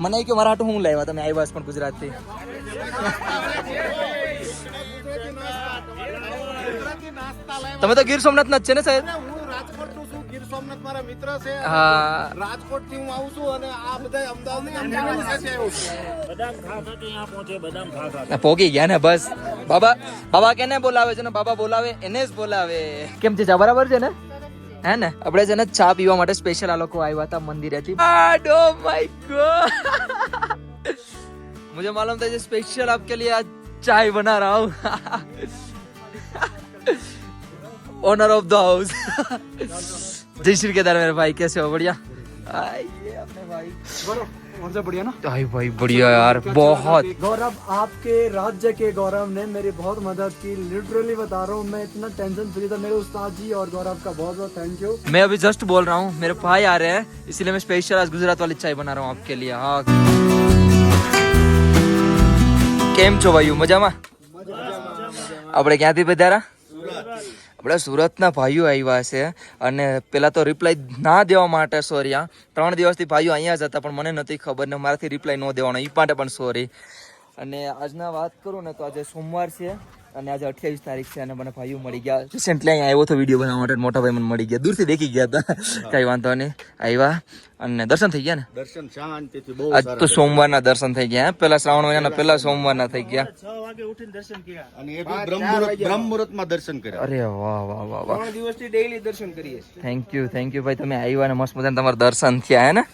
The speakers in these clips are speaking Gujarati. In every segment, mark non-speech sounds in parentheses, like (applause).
મને કે મારા હાટું હું લાવ્યા? તમે આવ્યા પણ ગુજરાતથી. તમે તો ગીર સોમનાથ ના જ છે ને સાહેબ? રાજકોટથી હું. આવું છું અને ગયા ને બસ. બાબા બાબા કેને બોલાવે છે બાબા બોલાવે એને જ બોલાવે. કેમ છે? બરાબર છે ને? હે ને આપણે છે ને ચા પીવા માટે સ્પેશિયલ આ લોકો આવ્યા હતા મંદિરેથી ઓ માય ગોડ मुझे मालूम था ये स्पेशल आपके लिए आज चाय बना रहा हूँ ओनर ऑफ द हाउस जय श्री केदार मेरे भाई कैसे हो बढ़िया आइए अपने भाई और से बढ़िया ना भाई भाई बढ़िया यार बहुत गौरव आपके राज्य के गौरव ने मेरी बहुत मदद की लिटरली बता रहा हूँ मैं इतना टेंशन फ्री था मेरे उस्ताद जी और गौरव का बहुत बहुत थैंक यू मैं अभी जस्ट बोल रहा हूँ मेरे भाई आ रहे हैं इसलिए मैं स्पेशल आज गुजरात वाली चाय बना रहा हूँ आपके लिए हाँ કેમ છો ભાઈઓ મજામાં આપણે ક્યાંથી પધારા આપણે સુરતના ભાઈઓ આવ્યા છે અને પહેલાં તો રિપ્લાય ના દેવા માટે સોરી આ ત્રણ દિવસથી ભાઈઓ અહીંયા જ હતા, પણ મને નથી ખબર ને મારાથી રિપ્લાય ન દેવાનો. એ માટે પણ સોરી અને આજના વાત કરું ને તો આજે સોમવાર છે. અને આજે અઠ્યાવીસ તારીખ છે અને મને ભાઈઓ મળી ગયા. રિસેન્ટલી અહીંયા આવ્યો હતો વીડિયો બનાવવા માટે મોટા ભાઈ મને મળી ગયા. દૂરથી દેખી ગયા હતા. કઈ વાંધો નહીં. આવ્યા અને દર્શન થઈ ગયા ને? દર્શન શાંતિથી બહુ આજ તો સોમવારના દર્શન થઈ ગયા હે? પેલા શ્રાવણ મહિનાના પેલા સોમવારના થઈ ગયા. 6 વાગે ઉઠીને દર્શન કર્યા. અને એ બી બ્રહ્મમુહૂર્ત બ્રહ્મમુહૂર્તમાં દર્શન કર્યા. અરે વાહ વાહ વાહ વાહ. ત્રણ દિવસથી ડેઈલી દર્શન કરીએ થેન્ક યુ થેન્ક યુ ભાઈ તમે આવ્યા અને મસ્ત મજાના તમારા દર્શન થયા હે ને?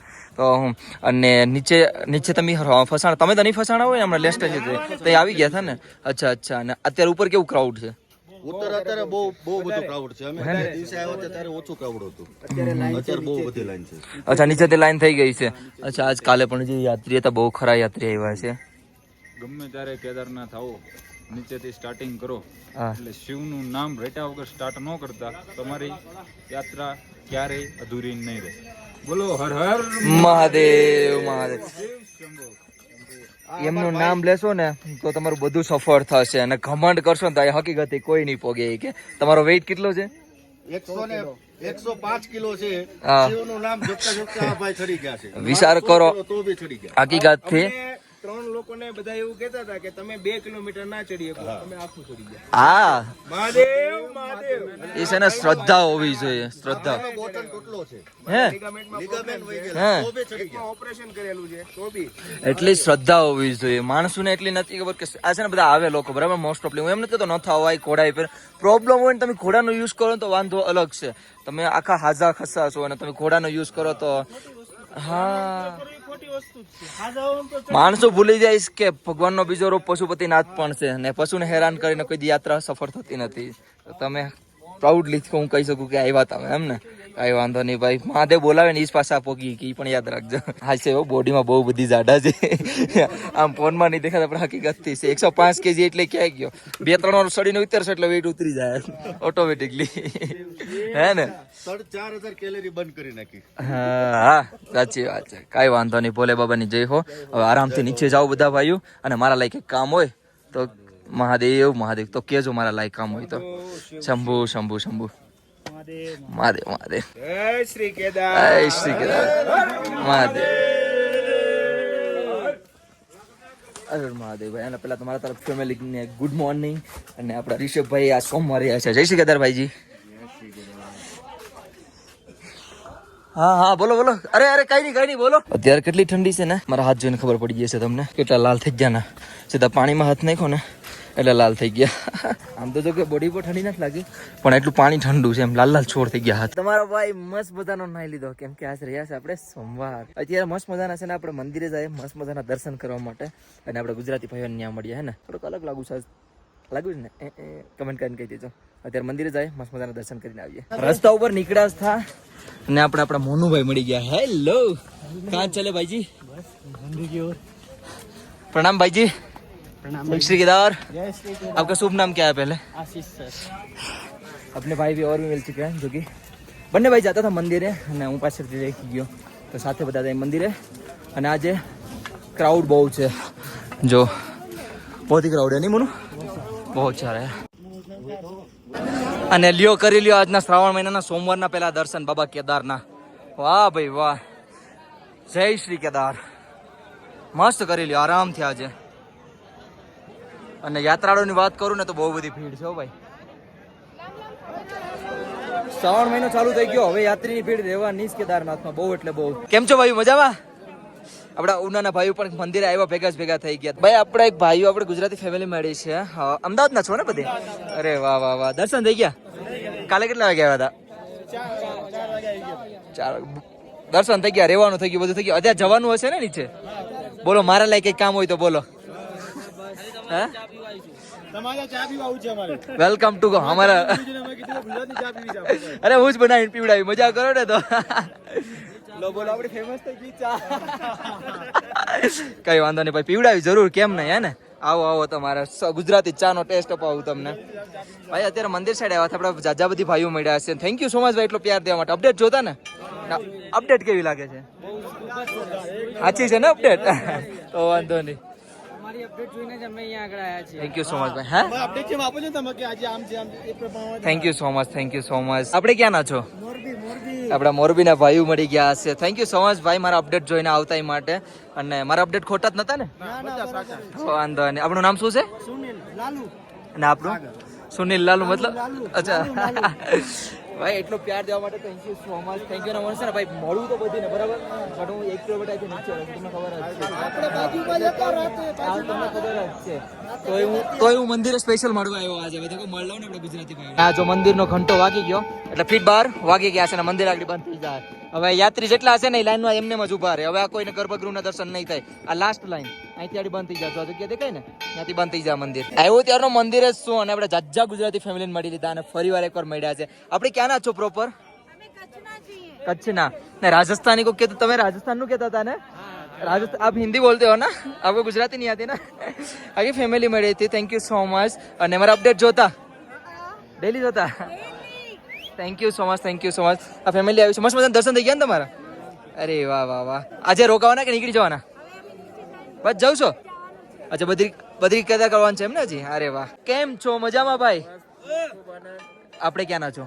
અને નીચે નીચે તમે હ- ફસાણ તમે તો નહીં ફસાણા હોય ને હમણાં લેસ્ટ છે તે? આવી ગયા હતા ને? અચ્છા અચ્છા. અને અત્યારે ઉપર કેવું ક્રાઉડ છે? ઉત્તર અત્યારે બહુ બહુ બધું ક્રાઉડ છે. અમે દિવસે આવ્યો હતા ત્યારે ઓછું ક્રાઉડ હતું. અત્યારે બહુ બધી લાઈન છે. અચ્છા નીચેથી લાઈન થઈ ગઈ છે. અચ્છા આજ કાલે પણ જે યાત્રી હતા બહુ ખરા યાત્રી આવ્યા છે. ગમે ત્યારે કેદારનાથ આવો. નીચેથી સ્ટાર્ટિંગ કરો. એટલે શિવનું નામ રેટા વગર સ્ટાર્ટ ન કરતા તમારી યાત્રા ક્યારેય અધૂરી નહીં રહે. બોલો હર હર મહાદેવ મહાદેવ. એમનું નામ લેશો ને તો તમારું બધું સફળ થશે અને ઘમંડ કરશો ને તો હકીકત કોઈ નહીં પોગે. કે તમારો વેઇટ કેટલો છે? એકસો ને એકસો પાંચ કિલો છે. શિવનું નામ જોતા જોતા ભાઈ ચડી ગયા છે. વિચાર કરો. તો બી ચડી ગયા. હકીકતથી ત્રણ લોકોને બધા એવું કહેતા હતા કે તમે બે કિલોમીટર ના ચડી શકો તમે આખું ચડી ગયા. હા. મહાદેવ મહાદેવ. એ છે ને શ્રદ્ધા હોવી જોઈએ શ્રદ્ધા. બોટલ તૂટલો છે? હે? લીગામેન્ટ વહી હે. તો બી ચડી ગયા. ઓપરેશન કરેલું છે તો બી. એટલી શ્રદ્ધા હોવી જોઈએ. માણસોને એટલી નથી ખબર કે આ છે ને બધા આવે લોકો બરાબર? મોસ્ટ ઓફલી હું એમ નથી કહેતો ન થવાય ઘોડા પર પ્રોબ્લેમ હોય ને તમે ઘોડાનો યુઝ કરો તો વાંધો અલગ છે. તમે આખા હાજા ખસા છો અને તમે ઘોડાનો યુઝ કરો તો હા. માણસો ભૂલી જાય કે ભગવાનનો બીજો રૂપ પશુપતિનાથ પણ છે ને પશુને હેરાન કરીને કોઈ યાત્રા સફળ થતી નથી. તમે પ્રાઉડલી હું કહી શકું કે આવ્યા તમે, એમ ને? કઈ વાંધો નહીં ભાઈ. મહાદેવ બોલાવે ને ઈ જ આપો કી ઈ પણ યાદ રાખજો. હા છે બોડીમાં બહુ બધી જાડા છે. આમ ફોનમાં નહીં દેખાતા પણ હકીકતથી છે. એકસો પાંચ કેજી એટલે ક્યાંય ગયો? બે ત્રણ વાર સડીને ઉતરશે એટલે વેઇટ ઉતરી જાય. ઓટોમેટિકલી હે ને? ચાર હજાર કેલેરી બંધ કરી નાખી. હા હા સાચી વાત છે. કાંઈ વાંધો નહીં ભોલે બાબાની જય હો. હવે આરામથી નીચે જાઓ બધા ભાઈઓ. અને મારા લાયક એક કામ હોય તો મહાદેવ મહાદેવ તો કેજો મારા લાયક કામ હોય તો. શંભુ શંભુ શંભુ. મહાદેવ મહાદેવ. જય શ્રી કેદાર. જય શ્રી કૃષ્ણ મહાદેવ. અરે મહાદેવ ભાઈ અને પેલા તમારા તરફ ફેમિલીને ગુડ મોર્નિંગ અને આપણા રિષભભાઈ આ સોમવારે આવ્યા છે. જય શ્રી કેદાર ભાઈજી. હા હા બોલો બોલો. અરે અરે કઈ નહીં કઈ નહીં બોલો. અત્યારે કેટલી ઠંડી છે ને? મારા હાથ જોઈને ખબર પડી જશે તમને. કેટલા લાલ થઈ ગયા ને. સીધા પાણીમાં હાથ નાખો ને. એટલે લાલ થઈ ગયા. આમ તો જો કે બોડી પર ઠંડી નથી લાગી. પણ એટલું પાણી ઠંડુ છે એમ લાલ લાલ છોડ થઈ ગયા હતા તમારો ભાઈ મસ્ત મજાનો નાઈ લીધો. કેમ કે આજ રહ્યા છે આપણે સોમવાર. અત્યારે મસ્ત મજાના છે ને આપણે મંદિરે જાય મસ્ત મજાના દર્શન કરવા માટે. અને આપણે ગુજરાતી ભાઈઓને ત્યાં મળીએ હે ને? થોડુંક અલગ લાગુ છે લાગ્યું છે ને? કમેન્ટ કરીને કહી દેજો. અત્યારે મંદિરે જાય મસ્ત મજાના દર્શન કરીને આવીએ. રસ્તા ઉપર નીકળ્યા હતા. ને આપણે આપણા મોનુભાઈ મળી ગયા. હેલો કાં ચલે ભાઈજી? પ્રણામ ભાઈજી. श्री केदार जय श्री आपका शुभ नाम क्या है पहले आशीष सर अपने भाई भी और भी मिल चुके हैं जो कि બંને ભાઈ જતા હતા મંદિરે અને હું પાછળથી દેખી ગયો તો સાથે બધા હતા એ મંદિરે અને આજે ક્રાઉડ બહુ છે જો બહુ ही ક્રાઉડ है नहीं મોનું બહુ સારા है અને લ્યો કરી લ્યો આજના શ્રાવણ મહિનાના સોમવારના પહેલા દર્શન બાબા કેદારના વાહ ભાઈ વાહ જય શ્રી કેદાર મસ્ત કરી લ્યો આરામથી આજે અને યાત્રાળુની વાત કરું ને તો બહુ બધી ભીડ છે ભાઈ. શ્રાવણ મહિનો ચાલુ થઈ ગયો હવે યાત્રીની ભીડ રહેવાની જ કેદારનાથમાં બહુ એટલે બહુ. કેમ છો ભાઈ મજામાં? આપણા ઉનાના ભાઈઓ પણ મંદિરે આવ્યા ભેગા જ ભેગા થઈ ગયા. ભાઈ આપણા એક ભાઈઓ આપણે ગુજરાતી ફેમિલી મળી છે. અમદાવાદના છો ને બધે? અરે વાહ વાહ વાહ. દર્શન થઈ ગયા? કાલે કેટલા વાગે આવ્યા હતા? ચાર દર્શન થઈ ગયા રહેવાનું થઈ ગયું બધું થઈ ગયું. અત્યારે જવાનું હશે ને નીચે? બોલો મારા લાયક કઈ કામ હોય તો બોલો. હા? તમારે ચા પીવા છે. અમારે. વેલકમ ટુ અમારા. અરે હું જ બનાવીને પીવડાવી મજા કરો ને તો. લો આપણી ફેમસ થઈ ગઈ ચા. કઈ વાંધો નહીં ભાઈ પીવડાવી જરૂર કેમ નહીં હે ને? આવો આવો તમારે ગુજરાતી ચા નો ટેસ્ટ અપાવું તમને. ભાઈ અત્યારે મંદિર સાઈડ આવ્યા હતા આપણે જાજા બધી ભાઈઓ મળ્યા છે થેન્ક યુ સો મચ ભાઈ એટલો પ્યાર દેવા માટે. અપડેટ જોતા ને? અપડેટ કેવી લાગે છે? સાચી છે ને અપડેટ તો વાંધો નહીં. અપડેટ જોઈને જ અમે અહીંયા આગળ આવ્યા છીએ. થેન્ક યુ સો મચ ભાઈ. હા? અપડેટ કેમ આપો છો તમે કે આજે આમ છે આમ છે એ પ્રમાણે thank you so much thank you so much આપણે ક્યાં ના છો? આપણા મોરબીના ભાઈઓ મળી ગયા હશે. થેન્ક યુ સો મચ ભાઈ મારા અપડેટ જોઈને આવતા એ માટે. અને મારા અપડેટ ખોટા જ નતા ને? વાંધો નહીં. આપણું નામ શું છે? અને આપણું? સુનિલ લાલુ મતલબ? અચ્છા. ભાઈ એટલો પ્યાર દેવા માટે thank you so much thank you મળશે ને. ભાઈ મળું તો બધી ને બરાબર? પણ હું એક કિલોમીટર અહીંથી નીચે રહું તમને ખબર જ છે. હા, તમને ખબર જ છે. તોય હું તોય હું મંદિરે સ્પેશિયલ મળવા આવ્યો આજે. બધા મળલો ને આપણે ગુજરાતી ભાઈ આ જો મંદિરનો ઘંટો વાગી ગયો. એટલે ફીટ બાર વાગી ગયા છે ને મંદિર આગળ બંધ થઈ જાય. હવે યાત્રી જેટલા હશે ને એ લાઈનમાં એમને જ ઉભા રહે હવે આ કોઈને ગર્ભગૃહના દર્શન નહીં થાય આ લાસ્ટ લાઈન અહીંથી આગળ બંધ થઈ જાય જો આ જગ્યા દેખાય ને ત્યાંથી બંધ થઈ જાય મંદિર આવ્યો ત્યારનો મંદિર જ શું અને આપણે જાજા ગુજરાતી ફેમિલીને મળી લીધા અને ફરી વાર એકવાર મળ્યા છે આપણે ક્યાંના છો પ્રોપર कच्छना नहीं राजस्थानी को कहते तुम्हें राजस्थान નું કહેતા હતા ને राजस्थान आप हिंदी बोलते हो ना आपको गुजराती नहीं आती ना आगे फैमिली મળી હતી થેન્ક યુ સો મચ અને મારા અપડેટ જોતા ડેલી જોતા thank you so much thank you so much આ ફેમિલી આવી મસ્ત મજાના દર્શન થઈ ગયા ને તમારા? અરે વાહ વાહ વાહ. આજે રોકાવાના કે નીકળી જવાના? બસ જાઉં છો? અચ્છા બધી બધી કદા કરવાનું છે એમ ને હજી? અરે વાહ. કેમ છો? મજામાં ભાઈ? આપણે ક્યાંના છો?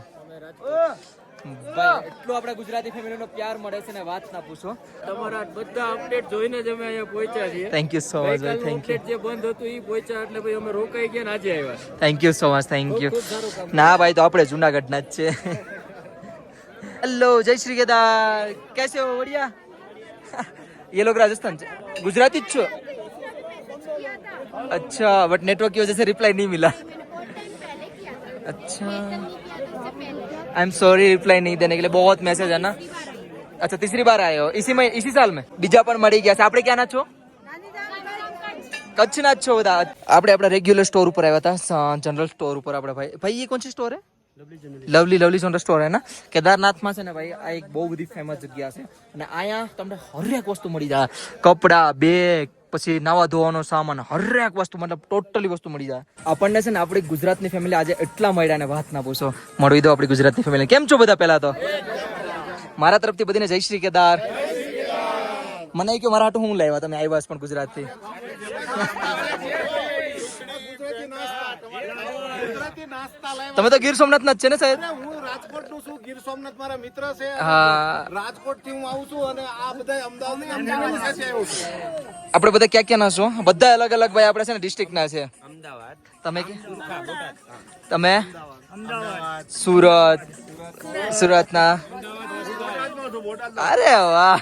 ભાઈ એટલો આપણા ગુજરાતી ફેમિલીનો પ્યાર મળે છે ને વાત ના પૂછો તમારા બધા અપડેટ જોઈને જ અમે અહીંયા પહોંચ્યા છીએ થેન્ક યુ સો મચ ભાઈ થેન્ક યુ અપડેટ જે બંધ હતું એ પહોંચ્યા એટલે ભાઈ અમે રોકાઈ ગયા ને આજે આવ્યા thank you so much thank you ના ભાઈ તો આપણે જુનાગઢના જ છે હેલો જય શ્રી કેદાર કેસે હો બઢિયા ये लोग राजस्थान से गुजराती જ છો अच्छा बट नेटवर्क की वजह से रिप्लाई नहीं मिला अच्छा आई एम सॉरी रिप्लाई नहीं देने के लिए बहुत मैसेज है ना अच्छा तीसरी बार आए हो इसी में इसी साल में બીજા પણ મળી ગયા છે આપણે ક્યાં ના છો કચ્છના જ છો બધા આપણે આપણા રેગ્યુલર સ્ટોર ઉપર આવ્યા હતા જનરલ સ્ટોર ઉપર આપણે ભાઈ ભાઈ ये कौन सी स्टोर है લવલી લવલી જનરલ સ્ટોર હે ના કેદારનાથમાં છે ને ભાઈ આ એક બહુ બધી ફેમસ જગ્યા છે અને અહીંયા તમને હરેક વસ્તુ મળી જાય કપડા બેગ પછી નાવા ધોવાનો સામાન, હરેક વસ્તુ, મતલબ ટોટલી વસ્તુ મળી જાય. આપણને છે ને આપણી ગુજરાતની ફેમિલી આજે એટલા મળ્યા ને વાત ના પૂછો. મળવી દો આપણી ગુજરાતની ફેમિલી કેમ છો બધા પહેલા તો? મારા તરફથી બધીને જય શ્રી કેદાર. મને કે મારા હાટું હું લાવ્યા? તમે આવ્યા પણ ગુજરાતથી. તમે તો ગીર સોમનાથ ના જ છે ને સાહેબ? હું રાજકોટનું છું ગીર સોમનાથ મારા મિત્ર છે. હા. રાજકોટથી હું આવું છું અને આ બધા અમદાવાદ આપણે બધા ક્યાં ક્યાં ના છો? બધા અલગ અલગ ભાઈ આપણે છે ને ડિસ્ટ્રિક્ટ ના છે. અમદાવાદ. તમે કે? તમે? સુરત. સુરત ના અરે વાહ.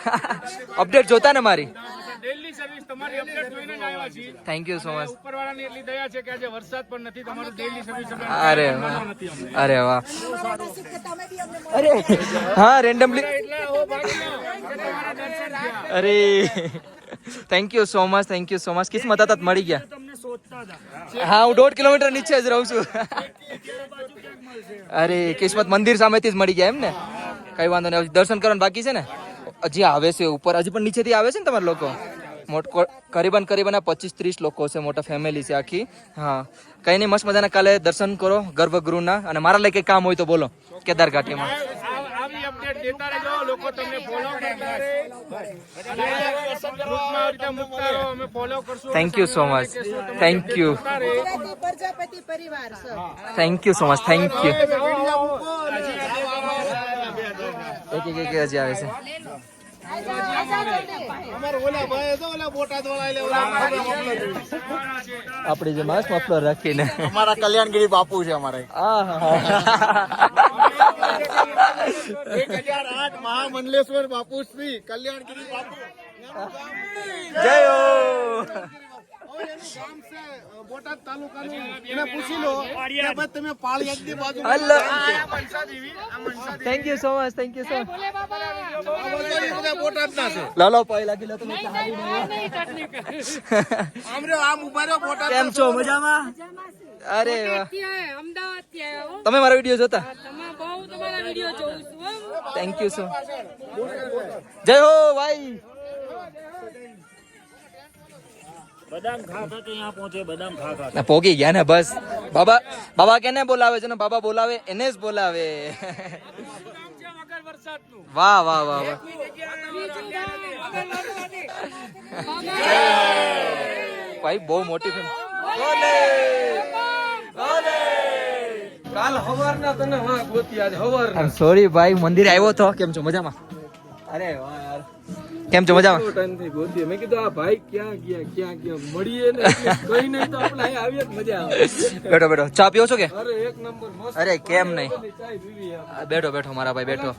અપડેટ જોતા ને મારી. ડેલી સર્વિસ તમારી અપડેટ જોઈને જ આવ્યા છીએ. થેન્ક યુ સો મચ ઉપરવાળાની એટલી દયા છે કે આજે વરસાદ પણ નથી તમારું ડેલી સર્વિસ અરે અરે વાહ. અરે હા રેન્ડમલી અરે thank you so much thank you so much કિસ્મત હતા મળી ગયા. હા હું દોઢ કિલોમીટર નીચે જ રહું છું. અરે કિસ્મત મંદિર સામેથી જ મળી ગયા એમ ને? કઈ વાંધો નહીં દર્શન કરવાનું બાકી છે ને? હજી આવે છે ઉપર. હજી પણ નીચેથી આવે છે ને તમારા લોકો? મોટકો કરીબન કરીબન પચીસ ત્રીસ લોકો છે મોટા ફેમિલી છે આખી. હા. કઈ નહીં મસ્ત મજાના. કાલે દર્શન કરો ગર્ભગૃહના. અને મારા લઈ કંઈ કામ હોય તો બોલો કેદાર ઘાટીમાં. આવી અપડેટ દેતા રહેજો. લોકો તમને ફોલો કરતા રહે. અને ગ્રુપમાં આવી રીતે મૂકતા રહો. અમે ફોલો કરશું. Thank you so much thank you Prajapati પરિવાર sir thank you so much thank you એક એક એક હજી આવે છે. આપણી જે માસ મફલર રાખીને. અમારા કલ્યાણગીરી બાપુ છે અમારે. આહા. એક હજાર આઠ મહામંડલેશ્વર બાપુ શ્રી કલ્યાણગીરી બાપુ. જય બોટાદ પૂછી લો કે તમે પાળિયાદની thank you so much thank you so much બધા બોટાદના છે લાલો પાઈ લાગી લો તમે આમ રહ્યો આમ ઊભા રહ્યો બોટાદ કેમ છો મજામાં અરે વાહ અમદાવાદથી આવ્યા હો તમે મારા વીડિયો જોતા તમે બહુ તમારા વીડિયો ના, પોગી ગયા ને બસ. બાબા બાબા કેને બોલાવે છે ને? બાબા બોલાવે એને જ બોલાવે. વાહ વાહ વાહ વાહ. ભાઈ બહુ મોટી ફિલ્મ કાલ હવારના તને હા ગોતી આજે હવાર સોરી ભાઈ મંદિરે આવ્યો તો? કેમ છો? મજામાં? અરે વાહ યાર. કેમ છો? મજામાં? ટાઈમ થઈ ગોતી મેં કીધું આ ભાઈ ક્યાં ગયા? ક્યાં ગયા? મળીએ ને કઈ નહીં તો આપણે અહીં આવીએ મજા આવે. બેઠો બેઠો. ચા પીઓ છો કે? અરે એક નંબર મસ્ત અરે કેમ નહીં? બેઠો બેઠો મારા ભાઈ બેઠો.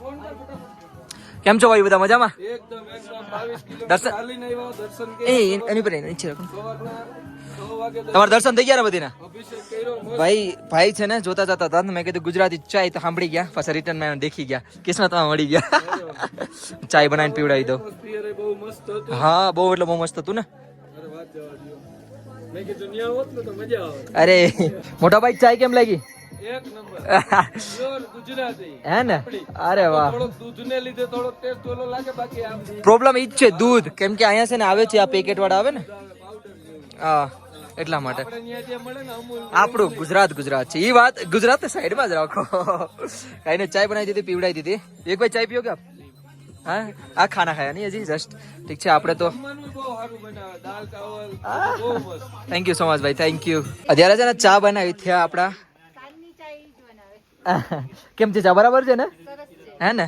કેમ છો ભાઈ બધા? મજામાં? એકદમ એકદમ. બાવીસ કિલો દર્શન ચાલીને આવ્યો દર્શન એ એની પર નીચે રાખો. તમારા દર્શન થઈ ગયા બધીના? ભાઈ ભાઈ છે ને, જોતા જતા હતા. મેં કીધું ગુજરાતી ચાય તો સાંભળી ગયા. પાછા રિટર્નમાં દેખી ગયા. કિસ્મતમાં મળી ગયા. (laughs) ચાય બનાવીને પીવડાવી દો હા, બહુ એટલે બહુ મસ્ત હતું ને. અરે મોટા ભાઈ ચાય કેમ લાગી? પ્રોબ્લેમ ઈ જ છે, દૂધ. કેમ કે અહીંયા છે ને, આવે છે, આ પેકેટ વાળા આવે ને. હા. એટલા માટે. આપણે ન્યા જે મળે ને અમૂલ આપણું ગુજરાત ગુજરાત છે. એ વાત ગુજરાત સાઈડમાં જ રાખો. કઈ ચાય બનાવી દીધી પીવડાવી દીધી. એક ભાઈ ચાય પીઓ કે હા? આ ખાના ખાયા નહીં હજી જસ્ટ ઠીક છે આપણે તો થેન્ક યુ સો મચ ભાઈ થેન્ક યુ અત્યારે છે ને ચા બનાવી થયા આપણા. (laughs) કેમ છે ચા બરાબર છે ને? હે ને?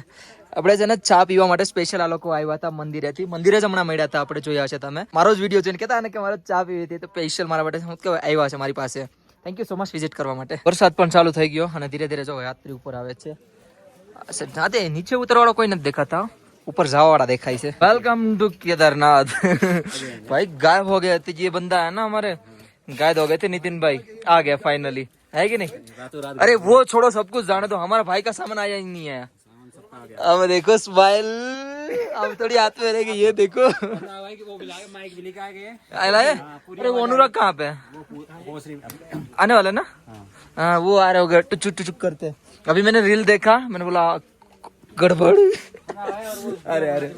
આપણે છે ને ચા પીવા માટે સ્પેશિયલ આ લોકો આવ્યા હતા મંદિરેથી મંદિરે જ હમણાં મળ્યા હતા આપણે જોયા છે તમે મારો જ વિડીયો જોઈને કહેતા ને કે મારે ચા પીવી હતી તો સ્પેશિયલ મારા માટે શું કહેવાય આવ્યા છે મારી પાસે thank you so much visit કરવા માટે વરસાદ પણ ચાલુ થઈ ગયો અને ધીરે ધીરે જો યાત્રી ઉપર આવે છે જાતે નીચે ઉતરવાળો કોઈ નથી દેખાતા ऊपर जावा वाला दिखाई से वेलकम टू केदारनाथ भाई गायब हो गए थे ये बंदा है ना हमारे गायब हो गए थे नितिन भाई आ गया फाइनली है कि नहीं अरे वो छोड़ो सब कुछ जाने दो हमारा भाई का सामान आया ही नहीं आया अब देखो स्माइल अब थोड़ी हाथ में रहेगी ये देखो आया है? अरे वो अनुराग कहाँ पे है आने वाला ना हाँ वो आ रहे होगा टुचुक टुचुक करते अभी मैंने रील देखा मैंने बोला ગડબડ અરે અરે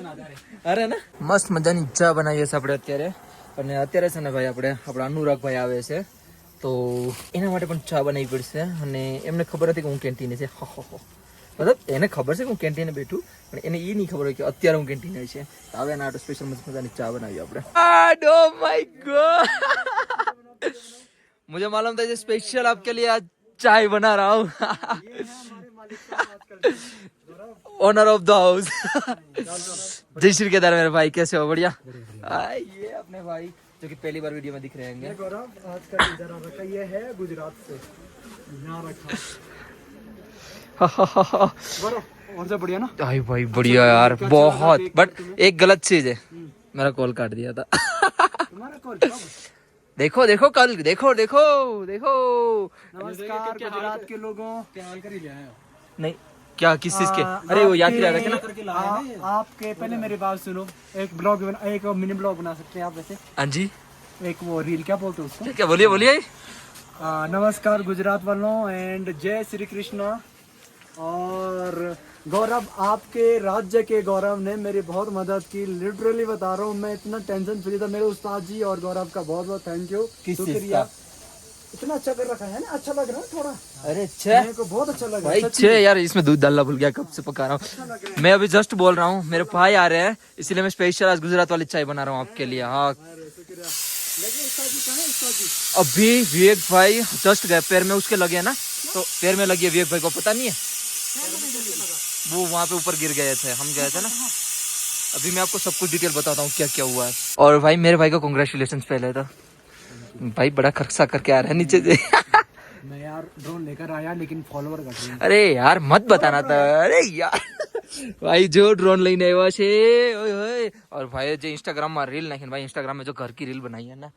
અરે ને મસ્ત મજાની ચા બનાવીએ છીએ આપણે અત્યારે અને અત્યારે છે ને ભાઈ આપણે આપણા અનુરાગભાઈ આવે છે તો એના માટે પણ ચા બનાવવી પડશે અને એમને ખબર હતી કે હું કેન્ટીને છે હો, હો, હો. મતલબ એને ખબર છે કે હું કેન્ટીને બેઠું પણ એને એ નહીં ખબર હોય કે અત્યારે હું કેન્ટીને છે તો હવે એના સ્પેશિયલ મસ્ત મજાની ચા બનાવી આપણે ઓ માય ગોડ मुझे मालूम था ये स्पेशल आपके लिए आज चाय बना रहा हूँ ओनर ऑफ द हाउस जय श्री केदार मेरे भाई कैसे हो बढ़िया आ, ये अपने भाई जो कि पहली बार वीडियो में दिख रहे होंगे गौरव आज का टीजर आ रखा ये है गुजरात से यहाँ रखा गौरव (laughs) और बढ़िया ना? भाई भाई बढ़िया यार बहुत बट एक गलत चीज़ है। मेरा कॉल काट दिया था। (laughs) तुम्हारा कॉल देखो देखो कल देखो देखो देखो। नमस्कार गुजरात के लोगों। नहीं क्या किस चीज़ के? अरे वो यात्री आ रखे ना। आपके पहले मेरी बात सुनो। एक ब्लॉग एक मिनी ब्लॉग बना सकते हैं आप वैसे। हाँ जी। एक वो रील क्या बोलते हैं उसको? क्या क्या बोलिए बोलिए। नमस्कार गुजरात वालों एंड जय श्री कृष्णा। और गौरव आपके राज्य के गौरव ने मेरी बहुत मदद की। लिटरली बता रहा हूँ मैं इतना टेंशन फ्री था मेरे उस्ताद जी और गौरव का बहुत बहुत थैंक यू शुक्रिया इतना अच्छा कर रखा है ना? अच्छा लग रहा है थोड़ा? अरे अच्छा मेरे को बहुत अच्छा लग रहा है छे यार इसमें दूध डालना भूल गया कब से पका रहा हूँ। मैं अभी जस्ट बोल रहा हूँ मेरे भाई आ रहे हैं इसलिए मैं स्पेशल आज गुजरात वाली चाय बना रहा हूँ आपके लिए हाँ। अभी विवेक भाई जस्ट गए पैर में उसके लगे हैं ना तो पैर में लगी है विवेक भाई को पता नहीं है? वो वहाँ पे ऊपर गिर गए थे, हम गए थे ना। अभी मैं आपको सब कुछ डिटेल बताता हूँ क्या क्या हुआ है। और भाई, मेरे भाई को कॉन्ग्रेचुलेशन पहले था भाई, बड़ा खर्चा करके आ रहा है नीचे से। (laughs) मैं यार ड्रोन लेकर आया लेकिन फॉलोवर घट रहे हैं અરે યાર મત બતાના था અરે યાર ભાઈ જો ડ્રોન લઈને આવ્યા છે ઓય ઓય और भाई जो इंस्टाग्राम में रील नहीं भाई इंस्टाग्राम में जो घर की रील बनाई है ना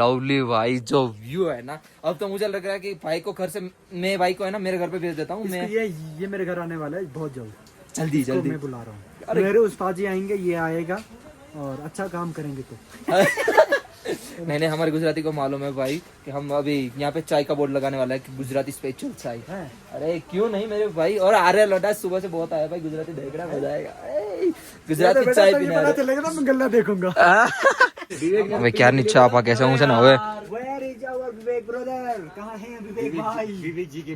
लवली भाई जो व्यू है ना अब तो मुझे लग रहा है कि भाई को घर से मैं भाई को है ना मेरे घर पे भेज देता हूँ मैं ये ये मेरे घर आने वाला है बहुत जल्द जल्दी इसको जल्दी मैं बुला रहा हूँ मेरे उस्ताद जी आएंगे ये आएगा और अच्छा काम करेंगे तो (laughs) नहीं नहीं हमारे गुजराती को मालूम है भाई कि हम अभी यहाँ पे चाय का बोर्ड लगाने वाला है कि गुजराती स्पेशल चाय। अरे क्यों नहीं मेरे भाई? और आ रहे लौटा सुबह से बहुत आया भाई गुजराती देखना हो जाएगा गुजराती चाय पीना गला देखूँगा। मैं क्या नीचा आप कैसे हूँ ना हुए विवेक ब्रदर कहाँ हैं विवेक भाई? विवेक जी के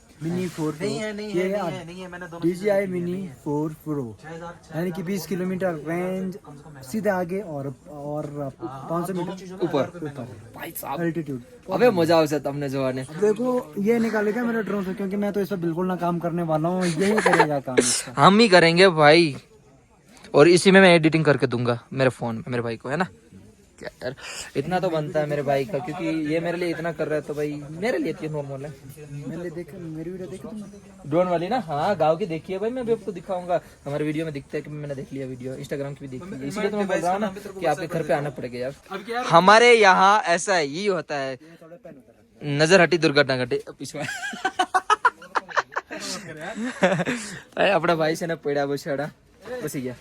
मिनी फोर नहीं है नहीं है, नहीं है, नहीं है मैंने दोनों D J I mini four pro यानी कि 20 किलोमीटर रेंज सीधे आगे और और पाँच सौ मीटर ऊपर अल्टीट्यूड अबे मज़ा आवश्य तुमने जवाने देखो ये निकालेगा मेरा ड्रोन से क्योंकि मैं तो इस पर बिल्कुल ना काम करने वाला हूँ यही करेगा काम हम ही करेंगे भाई। और इसी में मैं एडिटिंग करके दूँगा मेरे फ़ोन में मेरे भाई को है ना? क्या यार इतना तो बनता है मेरे भाई का क्योंकि ये मेरे लिए इतना कर रहा है तो भाई मेरे लिए तो नॉर्मल है मैंने देखा मेरी वीडियो देखी तुमने ड्रोन वाली ना हाँ गांव की देखी है भाई मैं भी आपको दिखाऊंगा हमारे वीडियो में दिखता है कि मैंने देख लिया वीडियो इंस्टाग्राम की भी देखी है इसलिए तो मैं बोल रहा हूँ ना कि आपके घर पे आना पड़ेगा यार हमारे यहाँ ऐसा ही होता है नजर हटी दुर्घटना घटी पीछे અરે આપણા ભાઈ છે ને પડ્યા બછાડા પછી ગયા